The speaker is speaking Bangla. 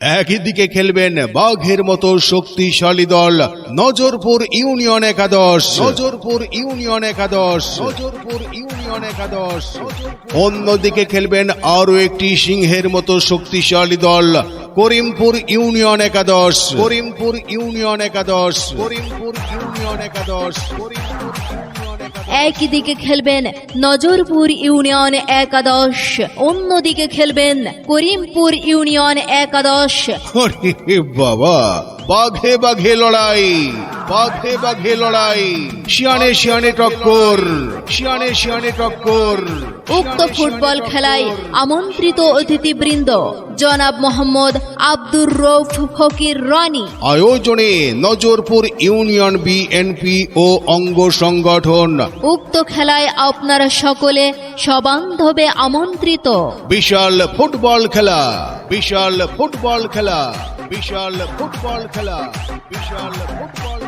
একই দিকে খেলবেন বাঘের মতো শক্তিশালী দল নজরপুর ইউনিয়ন একাদশ। নজরপুর ইউনিয়ন একাদশ। নজরপুর ইউনিয়ন একাদশ। অন্যদিকে খেলবেন আরও একটি সিংহের মতো শক্তিশালী দল করিমপুর ইউনিয়ন একাদশ। করিমপুর ইউনিয়ন একাদশ। করিমপুর ইউনিয়ন একাদশ। করিমপুর ইউনিয়ন একাদশ একই দিকে খেলবেন নজরপুর ইউনিয়ন একাদশ, অন্যদিকে খেলবেন করিমপুর ইউনিয়ন একাদশ। বাবা, বাঘে বাঘে লড়াই। বাঘে বাঘে লড়াই। শিয়ানে শিয়ানে টক্কর। শিয়ানে শিয়ানে টক্কর। উক্ত ফুটবল খেলায় আমন্ত্রিত অতিথিবৃন্দ জনাব মোহাম্মদ আব্দুর রৌফ ফকির রনি। আয়োজনে নজরপুর ইউনিয়ন বিএনপি ও অঙ্গ সংগঠন। উক্ত খেলায় আপনারা সকলে সবান্ধবে আমন্ত্রিত। বিশাল ফুটবল খেলা। বিশাল ফুটবল খেলা। বিশাল ফুটবল খেলা। বিশাল ফুটবল